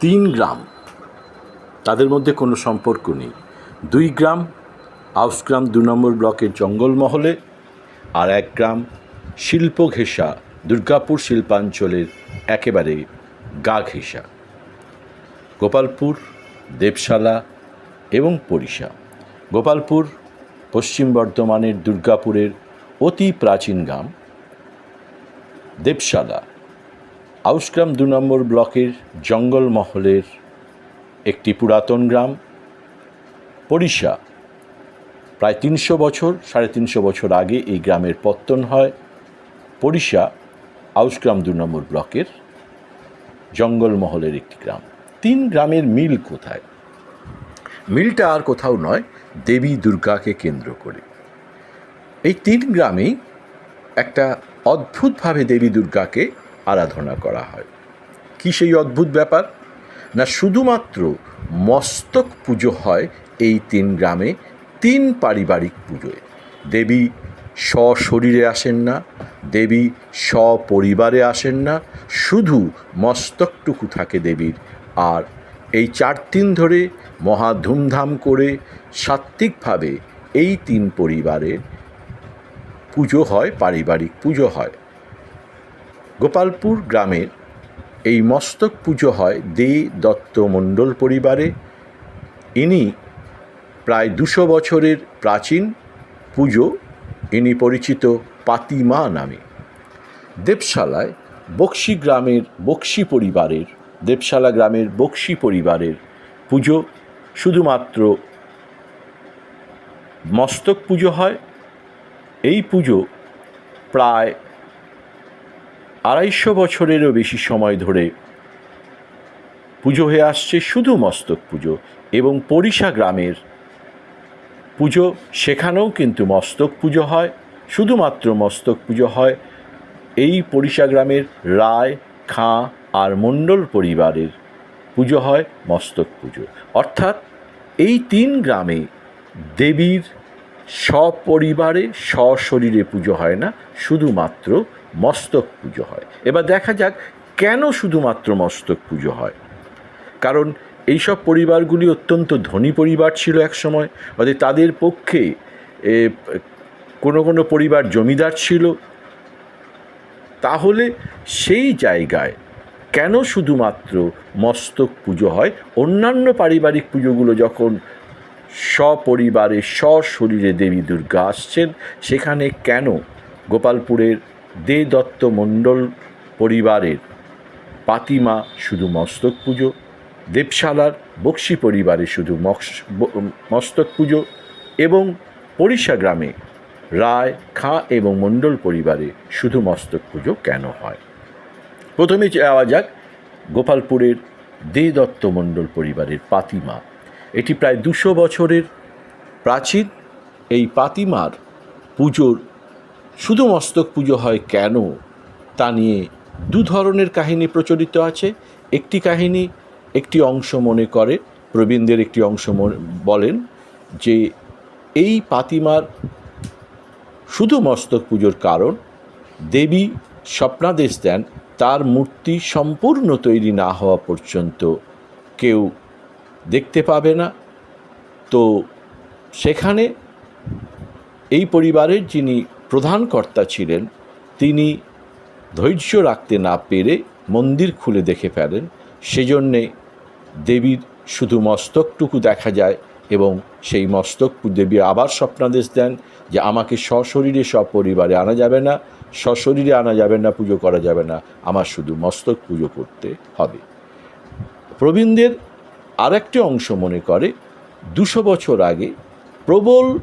তিন গ্রাম। তাদের মধ্যে কোনো সম্পর্ক নেই। দুই গ্রাম আউসগ্রাম দু নম্বর ব্লকের জঙ্গলমহলে আর এক গ্রাম শিল্প ঘেঁষা দুর্গাপুর শিল্পাঞ্চলের একেবারে গা ঘেঁষা গোপালপুর, দেবশালা এবং পরিষা। গোপালপুর পশ্চিম বর্ধমানের দুর্গাপুরের অতি প্রাচীন গ্রাম দেবশালা। আউসগ্রাম দু নম্বর ব্লকের জঙ্গলমহলের একটি পুরাতন গ্রাম, পরিষা। প্রায় তিনশো বছর, সাড়ে তিনশো বছর আগে এই গ্রামের পত্তন হয় পরিষা আউসগ্রাম দু নম্বর ব্লকের জঙ্গলমহলের একটি গ্রাম। তিন গ্রামের মিল কোথায়? মিলটা আর কোথাও নয়, দেবী দুর্গাকে কেন্দ্র করে। এই তিন গ্রামেই একটা অদ্ভুতভাবে দেবী দুর্গাকে আরাধনা করা হয়। কি সেই অদ্ভুত ব্যাপার? না, শুধুমাত্র মস্তক পুজো হয় এই তিন গ্রামে, তিন পারিবারিক পুজোয়। দেবী সশরীরে আসেন না, দেবী সপরিবারে আসেন না, শুধু মস্তকটুকু থাকে দেবীর। আর এই চার দিন ধরে মহা ধুমধাম করে সাত্ত্বিকভাবে এই তিন পরিবারের পুজো হয়, পারিবারিক পুজো হয়। গোপালপুর গ্রামের এই মস্তক পুজো হয় দে দত্ত মণ্ডল পরিবারে। ইনি প্রায় দুশো বছরের প্রাচীন পুজো ইনি পরিচিত পাতিমা নামে। দেবশালায় বক্সি গ্রামের বক্সি পরিবারের, দেবশালা গ্রামের বক্সি পরিবারের পুজো শুধুমাত্র মস্তক পুজো হয়। এই পুজো প্রায় আড়াইশো বছরেরও বেশি সময় ধরে পুজো হয়ে আসছে শুধু মস্তক পুজো এবং পরিষা গ্রামের পুজো। সেখানেও কিন্তু মস্তক পুজো হয়, শুধুমাত্র মস্তক পুজো হয়। এই পরিষা গ্রামের রায়, খাঁ আর মণ্ডল পরিবারের পুজো হয়, মস্তক পুজো। অর্থাৎ এই তিন গ্রামে দেবীর সপরিবারে সশরীরে পুজো হয় না, শুধুমাত্র মস্তক পুজো হয়। এবার দেখা যাক কেন শুধুমাত্র মস্তক পুজো হয়। কারণ এইসব পরিবারগুলি অত্যন্ত ধনী পরিবার ছিল একসময় অর্থাৎ তাদের পক্ষে কোনো কোনো পরিবার জমিদার ছিল। তাহলে সেই জায়গায় কেন শুধুমাত্র মস্তক পুজো হয়? অন্যান্য পারিবারিক পুজোগুলো যখন সপরিবারে, সশরীরে দেবী দুর্গা আসছেন, সেখানে কেন গোপালপুরের দে দত্ত মণ্ডল পরিবারের পাতিমা শুধু মস্তক পুজো, দেবশালার বক্সি পরিবারে শুধু মস্তক পুজো এবং পরিষা গ্রামে রায়, খাঁ এবং মণ্ডল পরিবারে শুধু মস্তক পুজো কেন হয়? প্রথমে যাওয়া যাক গোপালপুরের দে দত্ত মণ্ডল পরিবারের পাতিমা। এটি প্রায় দুশো বছরের প্রাচীন। এই পাতিমার পুজোর শুধু মস্তক পুজো হয় কেন? তা নিয়ে দু ধরনের কাহিনী প্রচলিত আছে। একটি কাহিনী একটি অংশ মনে করে, প্রবীণদের একটি অংশ বলেন যে এই পাতিমার শুধু মস্তক পুজোর কারণ, দেবী স্বপ্নাদেশ দেন, তার মূর্তি সম্পূর্ণ তৈরি না হওয়া পর্যন্ত কেউ দেখতে পাবে না। তো সেখানে এই পরিবারের যিনি প্রধান কর্তা ছিলেন, তিনি ধৈর্য রাখতে না পেরে মন্দির খুলে দেখে ফেলেন। সেজন্যে দেবীর শুধু মস্তকটুকু দেখা যায় এবং সেই মস্তক দেবী আবার স্বপ্নাদেশ দেন যে আমাকে সশরীরে সপরিবারে আনা যাবে না, সশরীরে আনা যাবে না, পুজো করা যাবে না, আমার শুধু মস্তক পুজো করতে হবে। প্রবীণদের আরেকটি অংশ মনে করে, দুশো বছর আগে প্রবল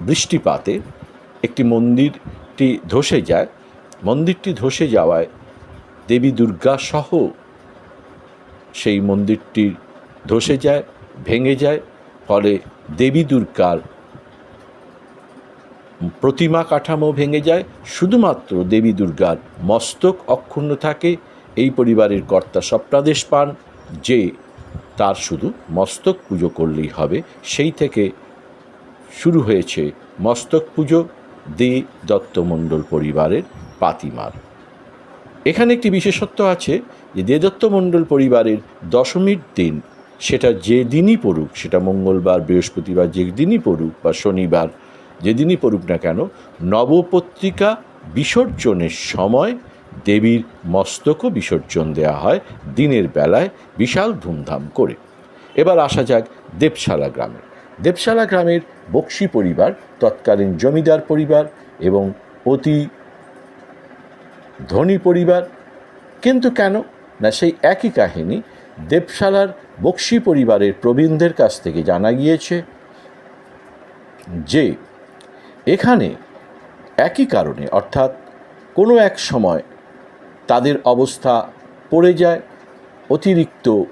বৃষ্টিপাতে একটি মন্দিরটি ধসে যায়। মন্দিরটি ধসে যাওয়ায় দেবী দুর্গা সহ সেই মন্দিরটি ধসে যায়, ভেঙে যায়। ফলে দেবী দুর্গার প্রতিমা কাঠামো ভেঙে যায়। শুধুমাত্র দেবী দুর্গার মস্তক অক্ষুণ্ণ থাকে। এই পরিবারের কর্তা স্বপ্নাদেশ পান যে তার শুধু মস্তক পুজো করলেই হবে। সেই থেকে শুরু হয়েছে মস্তক পুজো। দে দত্তমণ্ডল পরিবারের পাতিমার। এখানে একটি বিশেষত্ব আছে যে দে দত্তমণ্ডল পরিবারের দশমীর দিন, সেটা যে দিনই পড়ুক, সেটা মঙ্গলবার, বৃহস্পতিবার যে দিনই পড়ুক বা শনিবার যেদিনই পড়ুক না কেন, নবপত্রিকা বিসর্জনের সময় দেবীর মস্তকও বিসর্জন দেওয়া হয় দিনের বেলায় বিশাল ধুমধাম করে। এবার আসা যাক দেবশালা গ্রামে। দেবশালা গ্রামের বক্সি পরিবার, তৎকালীন জমিদার পরিবার এবং অতি ধনী পরিবার। কিন্তু কেন? না, সেই একই কাহিনী দেবশালার বক্সি পরিবারের প্রবীণদের কাছ থেকে জানা গিয়েছে যে, এখানে একই কারণে, অর্থাৎ কোনো এক সময় তাদের অবস্থা পড়ে যায়, অতিরিক্ত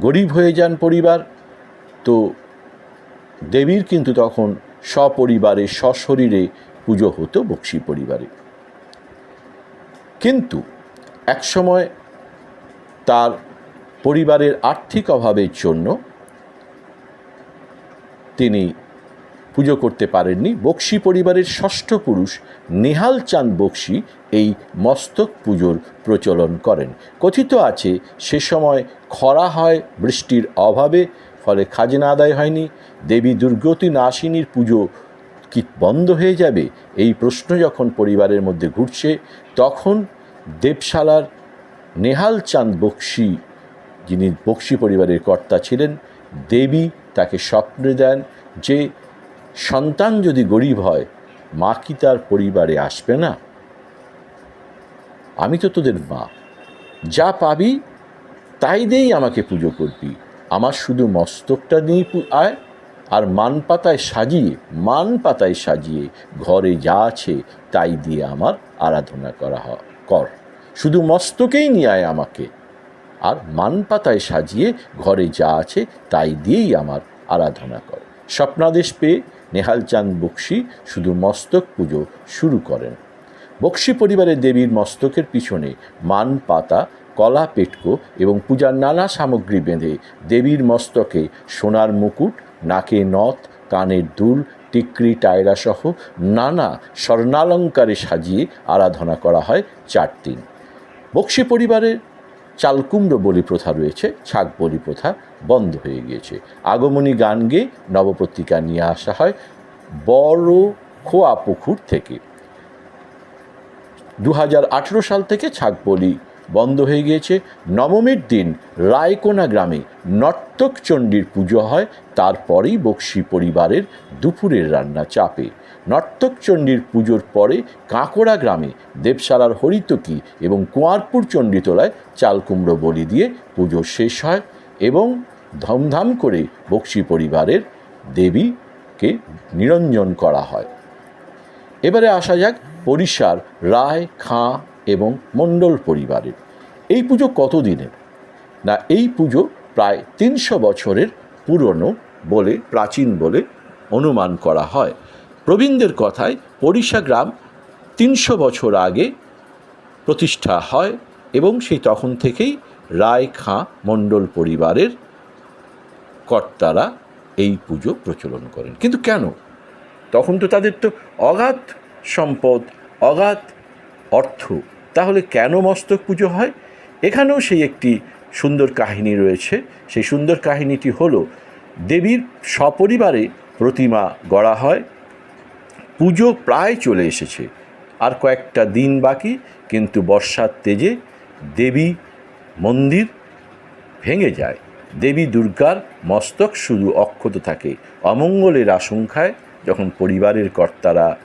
গরিব হয়ে যান পরিবার। তো দেবীর কিন্তু তখন সপরিবারে, সশরীরে পুজো হতো বক্সি পরিবারে। কিন্তু একসময় তার পরিবারের আর্থিক অভাবের জন্য তিনি পুজো করতে পারেননি। বক্সি পরিবারের ষষ্ঠ পুরুষ নেহাল চাঁদ বক্সি এই মস্তক পুজোর প্রচলন করেন। কথিত আছে, সে সময় খরা হয়, বৃষ্টির অভাবে ফলে খাজনা আদায় হয়নি, দেবী দুর্গতি নাসিনীর পুজো কি বন্ধ হয়ে যাবে? এই প্রশ্ন যখন পরিবারের মধ্যে ঘুরছে, তখন দেবশালার নেহাল চাঁদ বক্সি, যিনি বক্সি পরিবারের কর্তা ছিলেন, দেবী তাকে স্বপ্নে দেন যে, সন্তান যদি গরিব হয়, মা কি তার পরিবারে আসবে না? আমি তো তোদের মা। যা পাবি, তাই দিয়েই আমাকে পুজো করবি। আমার শুধু মস্তকটা নিয়ে আয়, আর মান পাতায় সাজিয়ে, মান পাতায় সাজিয়ে ঘরে যা আছে তাই দিয়ে আমার আরাধনা করা কর। শুধু মস্তকেই নিয়ে আয় আমাকে, আর মান পাতায় সাজিয়ে ঘরে যা আছে তাই দিয়েই আমার আরাধনা কর। স্বপ্নাদেশ পেয়ে নেহাল চাঁদ বক্সি শুধু মস্তক পুজো শুরু করেন। বক্সি পরিবারের দেবীর মস্তকের পিছনে মান পাতা কলা, পেটকো এবং পূজার নানা সামগ্রী বেঁধে দেবীর মস্তকে সোনার মুকুট, নাকে নথ, কানের দুল, টিকরি, টায়রা সহ নানা স্বর্ণালঙ্কারে সাজিয়ে আরাধনা করা হয় চার দিন বক্সি পরিবারের চালকুমড়ো বলি প্রথা রয়েছে ছাগ বলি প্রথা বন্ধ হয়ে গিয়েছে। আগমনী গান গেয়ে নবপত্রিকা নিয়ে আসা হয় বড় খোয়া পুকুর থেকে। দু হাজার আঠেরো সাল থেকে ছাগ বলি বন্ধ হয়ে গিয়েছে। নবমীর দিন রায়কোনা গ্রামে নর্তক চণ্ডীর পুজো হয়। তারপরেই বক্সি পরিবারের দুপুরের রান্না চাপে। নর্তক চণ্ডীর পুজোর পরে কাঁকড়া গ্রামে দেবশালার হরিতকি এবং কুয়ারপুর চণ্ডীতলায় চালকুমড়ো বলি দিয়ে পুজো শেষ হয় এবং ধমধাম করে বক্সি পরিবারের দেবীকে নিরঞ্জন করা হয়। এবারে আসা যাক পরিসার রায়, খাঁ এবং মণ্ডল পরিবারের। এই পুজো কত দিনের না, এই পুজো প্রায় তিনশো বছরের পুরনো বলে, প্রাচীন বলে অনুমান করা হয়। প্রবীণদের কথায় পরিসা গ্রাম তিনশো বছর আগে প্রতিষ্ঠা হয় এবং সেই তখন থেকেই রায় খাঁ মণ্ডল পরিবারের কর্তারা এই পুজো প্রচলন করেন। কিন্তু কেন? তখন তো তাদের তো অগাধ সম্পদ, অগাধ অর্থ। তাহলে কেন মস্তক পুজো হয়? এখানেও সেই একটি সুন্দর কাহিনী রয়েছে। সেই সুন্দর কাহিনীটি হলো, দেবীর সপরিবারে প্রতিমা গড়া হয়, পুজো প্রায় চলে এসেছে। আর কয়েকটা দিন বাকি, কিন্তু বর্ষার তেজে দেবী মন্দির ভেঙে যায়। দেবী দুর্গার মস্তক শুধু অক্ষত থাকে। অমঙ্গলের আশঙ্কায় যখন পরিবারের কর্তারা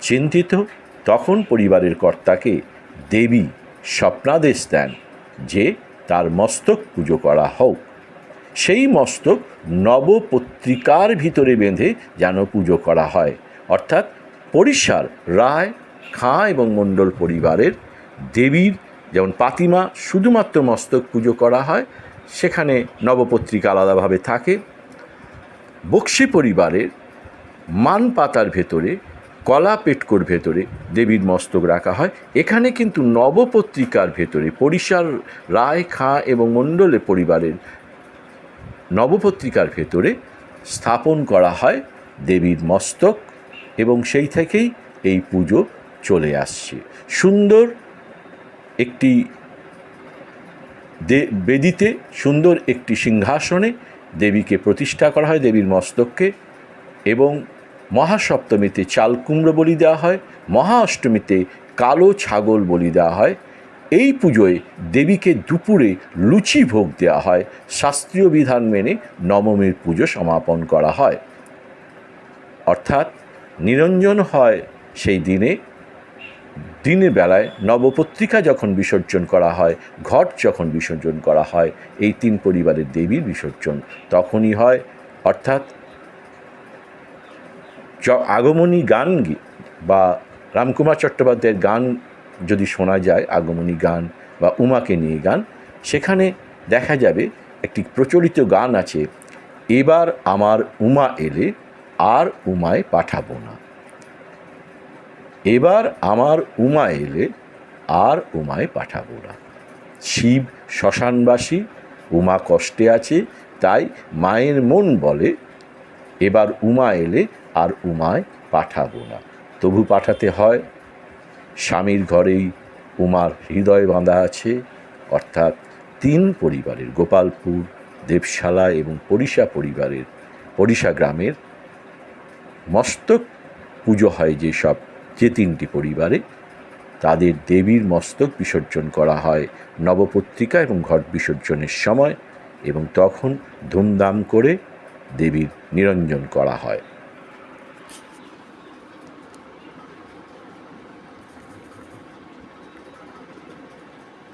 চিন্তিত, তখন পরিবারের কর্তাকে দেবী স্বপ্নাদেশ দেন যে তার মস্তক পুজো করা হোক। সেই মস্তক নবপত্রিকার ভিতরে বেঁধে যেন পুজো করা হয়। অর্থাৎ পরিসার রায়, খাঁ এবং মণ্ডল পরিবারের দেবীর যেমন পাতিমা শুধুমাত্র মস্তক পুজো করা হয়, সেখানে নবপত্রিকা আলাদাভাবে থাকে। বক্সি পরিবারের মান পাতার ভেতরে কলা পেটকোর ভেতরে দেবীর মস্তক রাখা হয়। এখানে কিন্তু নবপত্রিকার ভেতরে পরিসার রায়, খাঁ এবং মণ্ডলে পরিবারের নবপত্রিকার ভেতরে স্থাপন করা হয় দেবীর মস্তক এবং সেই থেকেই এই পুজো চলে আসছে। সুন্দর একটি বেদিতে সুন্দর একটি সিংহাসনে দেবীকে প্রতিষ্ঠা করা হয়, দেবীর মস্তককে এবং মহাসপ্তমীতে চাল কুমড়ো বলি দেওয়া হয় মহা অষ্টমীতে কালো ছাগল বলি দেওয়া হয়। এই পুজোয় দেবীকে দুপুরে লুচি ভোগ দেওয়া হয়। শাস্ত্রীয় বিধান মেনে নবমীর পুজো সমাপন করা হয়। অর্থাৎ নিরঞ্জন হয় সেই দিনে। দিনে বেলায় নবপত্রিকা যখন বিসর্জন করা হয়, ঘট যখন বিসর্জন করা হয়, এই তিন পরিবারের দেবীর বিসর্জন তখনই হয়। অর্থাৎ আগমনী গান বা রামকুমার চট্টোপাধ্যায়ের গান যদি শোনা যায়, আগমনী গান বা উমাকে নিয়ে গান, সেখানে দেখা যাবে একটি প্রচলিত গান আছে, এবার আমার উমা এলে আর উমায় পাঠাবো না। এবার আমার উমা এলে আর উমায় পাঠাবো না। শিব শ্মশানবাসী, উমা কষ্টে আছে, তাই মায়ের মন বলে, এবার উমা এলে আর উমায় পাঠাবো না। তবু পাঠাতে হয়, স্বামীর ঘরেই উমার হৃদয় বাঁধা আছে, অর্থাৎ তিন পরিবারের, গোপালপুর, দেবশালা এবং পরিষা পরিবারের পরিষা গ্রামের মস্তক পুজো হয় যেসব যে তিনটি পরিবারে। তাদের দেবীর মস্তক বিসর্জন করা হয় নবপত্রিকা এবং ঘট বিসর্জনের সময় এবং তখন ধুমধাম করে দেবীর নিরঞ্জন করা হয়।